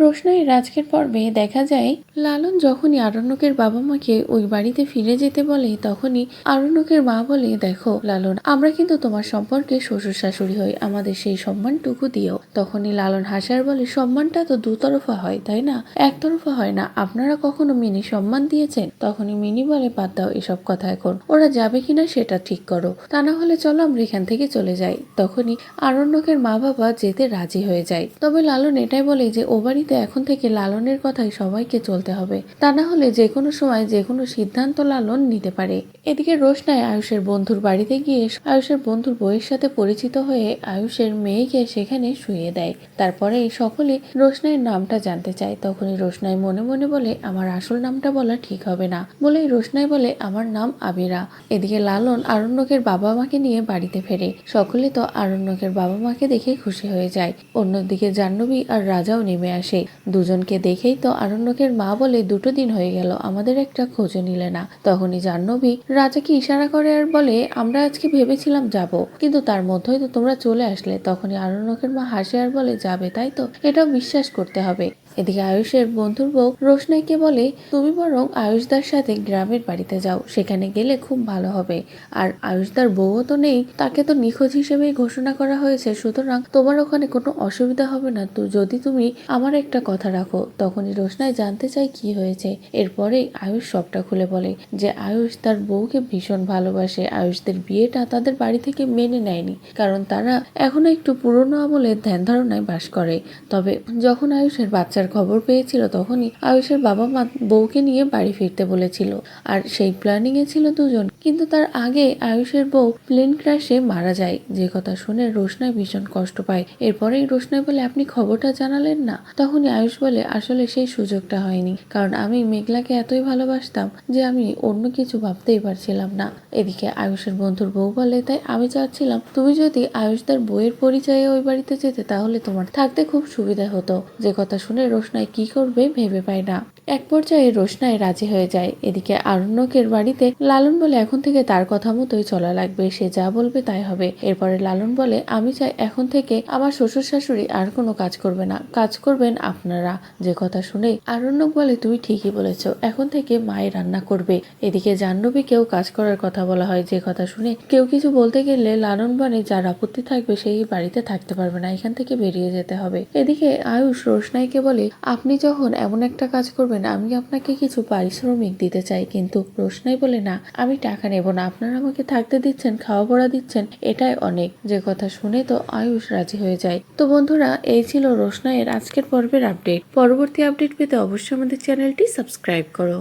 রোশনাইয়ের আজকের পর্বে দেখা যায়, লালন যখনই আরণ্যকের বাবা মাকে ওই বাড়িতে ফিরে যেতে বলে, তখনই আরণ্যকের মা বলে, দেখো, লালন, আমরা কিন্তু তোমার সম্পর্কে শ্বশুর শাশুড়ি হই, আমাদের সেই সম্মানটুকু দিও। তখনই লালন হাসার বলে, সম্মানটা তো দুতরফা হয়, তাই না? একতরফা হয় না। আপনারা কখনো মিনি সম্মান দিয়েছেন? তখনই মিনি বলে, বাদ দাও এসব কথা এখন। ওরা যাবে কিনা সেটা ঠিক করো। তা না হলে চলো আমরা এখান থেকে চলে যাই। তখনই আরণ্যকের মা বাবা যেতে রাজি হয়ে যায়। তবে লালন এটাই বলে যে, ও বাড়িতে এখন থেকে লালনের কথাই সবাইকে চলতে হবে। তা না হলে যে কোনো সময় যে কোনো সিদ্ধান্ত লালন নিতে পারে। এদিকে রোশনায় আয়ুষের বন্ধুর বাড়িতে গিয়ে আয়ুষের বন্ধুর বইয়ের সাথে পরিচিত হয়ে আয়ুষের মেয়েকে সেখানে শুয়ে দেয়। তারপরে সকলে রোশনাইয়ের নামটা জানতে চায়। তখনই রোশনাই মনে মনে বলে, আমার আসল নামটা বলা ঠিক হবে না। বলেই রোশনাই বলে, আমার নাম আবিরা। এদিকে লালন আরণ্যকের বাবা মাকে নিয়ে বাড়িতে ফেরে। সকলে তো আরণ্যকের বাবা মাকে দেখে খুশি হয়ে যায়। অন্যদিকে জাহ্নবী আর রাজাও নেমে আসে। দুজনকে দেখেই তো আরণ্যকের মা বলে দুটো দিন হয়ে গেল, আমাদের একটা খোঁজ নিলে না। তখনই জাহ্নবী রাজাকে ইশারা করে আর বলে, আমরা আজকে ভেবেছিলাম যাব। কিন্তু তার মধ্যেই তো তোমরা চলে আসলে। তখনই আরণ্যকের মা হাসে আর বলে, যাবে, তাই তো? এটাও বিশ্বাস করতে হবে। এদিকে আয়ুষের বন্ধুর বউ রোশনাইকে বলে, তুমি বরং আয়ুষদার সাথে গ্রামের বাড়িতে যাও, সেখানে গেলে খুব ভালো হবে। আর আয়ুষদার বউও তো নেই, তাকে তো নিখোঁজ হিসেবেই ঘোষণা করা হয়েছে। সুতরাং তোমার ওখানে কোনো অসুবিধা হবে না। তো যদি তুমি আমার একটা কথা রাখো, তখনই রোশনাই জানতে চাই কি হয়েছে। এরপরেই আয়ুষ সবটা খুলে বলে যে, আয়ুষ তার বউকে ভীষণ ভালোবাসে। আয়ুষদের বিয়েটা তাদের বাড়ি থেকে মেনে নেয়নি। কারণ তারা এখনও একটু পুরনো আমলের ধ্যান ধারণায় বাস করে। তবে যখন আয়ুষের বাচ্চার খবর পেয়েছিল তখনই আয়ুষের বাবা মা বউকে নিয়ে বাড়ি ফিরতে বলেছিল। আর সেই প্ল্যানিং এ ছিল দুজন। কিন্তু তার আগে আয়ুষের বউ প্লেন ক্র্যাশে মারা যায়। যে কথা শুনে রোশনাই ভীষণ কষ্ট পায়। এরপরেই রোশনাই বলে, আপনি খবরটা জানালেন না? তখনই আয়ুষ বলে, আসলে সেই সুযোগটা হয়নি। কারণ আমি মেঘলাকে এতই ভালোবাসতাম যে আমি অন্য কিছু ভাবতেই পারছিলাম না। এদিকে আয়ুষের বন্ধুর বউ বলে, তাই আমি চাচ্ছিলাম তুমি যদি আয়ুষদার বইয়ের পরিচয়ে ওই বাড়িতে যেতে, তাহলে তোমার থাকতে খুব সুবিধা হতো। যে কথা শুনে রোশনাই কি করবে ভেবে পায় না। এক পর্যায়ে রোশনাই রাজি হয়ে যায়। এদিকে আরণ্যকের বাড়িতে লালন বলে এখন থেকে তার কথা মতোই চলা লাগবে। সে যা বলবে তাই হবে। এরপরে লালন বলে, আমি চাই এখন থেকে আমার শ্বশুর শাশুড়ি আর কোনো কাজ করবে না। কাজ করবেন আপনারা। যে কথা শুনে আরণ্যক বলে, তুমি ঠিকই বলেছ। এখন থেকে মায়ের রান্না করবে। এদিকে জাহ্নবীকেও কাজ করার কথা বলা হয়। যে কথা শুনে কেউ কিছু বলতে গেলে লালন বনে যার আপত্তি থাকবে, সেই বাড়িতে থাকতে পারবে না। এখান থেকে বেরিয়ে যেতে হবে। এদিকে আয়ুষ রোশনাইকে বলে আপনি যখন এমন একটা কাজ করবেন, আমি আপনাকে কিছু পারিশ্রমিক দিতে চাই, কিন্তু রোশনাই বলে না, আমি টাকা নেব না। আপনারা আমাকে থাকতে দিচ্ছেন, খাওয়া পড়া দিচ্ছেন, এটাই অনেক। যে কথা শুনে তো আয়ুষ রাজি হয়ে যায়। তো বন্ধুরা, এই ছিল রোশনাইয়ের আজকের পর্বের আপডেট। পরবর্তী আপডেট পেতে অবশ্যই আমাদের চ্যানেলটি সাবস্ক্রাইব করো।